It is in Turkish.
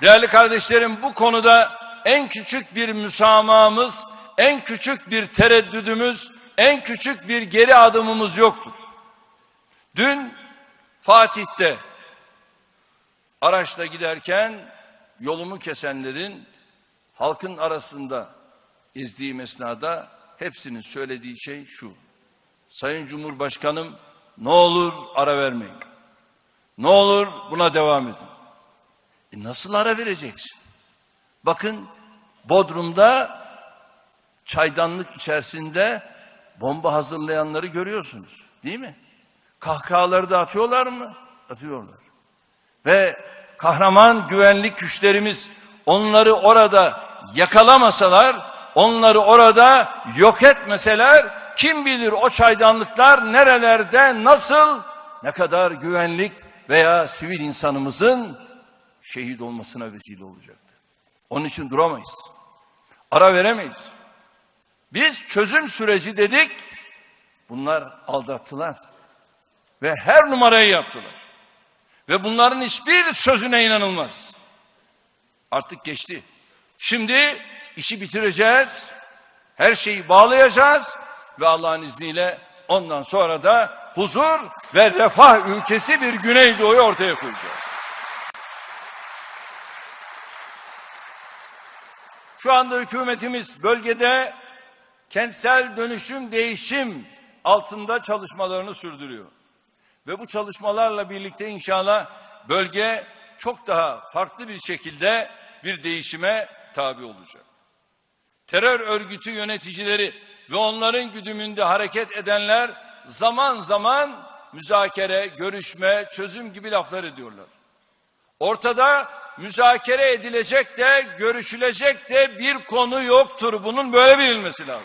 Değerli kardeşlerim bu konuda en küçük bir müsamahımız, en küçük bir tereddüdümüz, en küçük bir geri adımımız yoktur. Dün Fatih'te araçla giderken yolumu kesenlerin halkın arasında ezdiğim esnada hepsinin söylediği şey şu. Sayın Cumhurbaşkanım ne olur ara vermeyin. Ne olur buna devam edin. E nasıl ara vereceksin? Bakın Bodrum'da çaydanlık içerisinde bomba hazırlayanları görüyorsunuz. Değil mi? Kahkahaları da atıyorlar mı? Atıyorlar. Ve kahraman güvenlik güçlerimiz onları orada yakalamasalar, onları orada yok etmeseler kim bilir o çaydanlıklar nerelerde, nasıl, ne kadar güvenlik veya sivil insanımızın şehit olmasına vesile olacaktı. Onun için duramayız. Ara veremeyiz. Biz çözüm süreci dedik. Bunlar aldattılar. Ve her numarayı yaptılar. Ve bunların hiçbir sözüne inanılmaz. Artık geçti. Şimdi işi bitireceğiz. Her şeyi bağlayacağız. Ve Allah'ın izniyle ondan sonra da huzur ve refah ülkesi bir Güneydoğu'yu ortaya koyacağız. Şu anda hükümetimiz bölgede kentsel dönüşüm değişim altında çalışmalarını sürdürüyor. Ve bu çalışmalarla birlikte inşallah bölge çok daha farklı bir şekilde bir değişime tabi olacak. Terör örgütü yöneticileri ve onların güdümünde hareket edenler zaman zaman müzakere, görüşme, çözüm gibi laflar ediyorlar. Ortada müzakere edilecek de görüşülecek de bir konu yoktur. Bunun böyle bilinmesi lazım.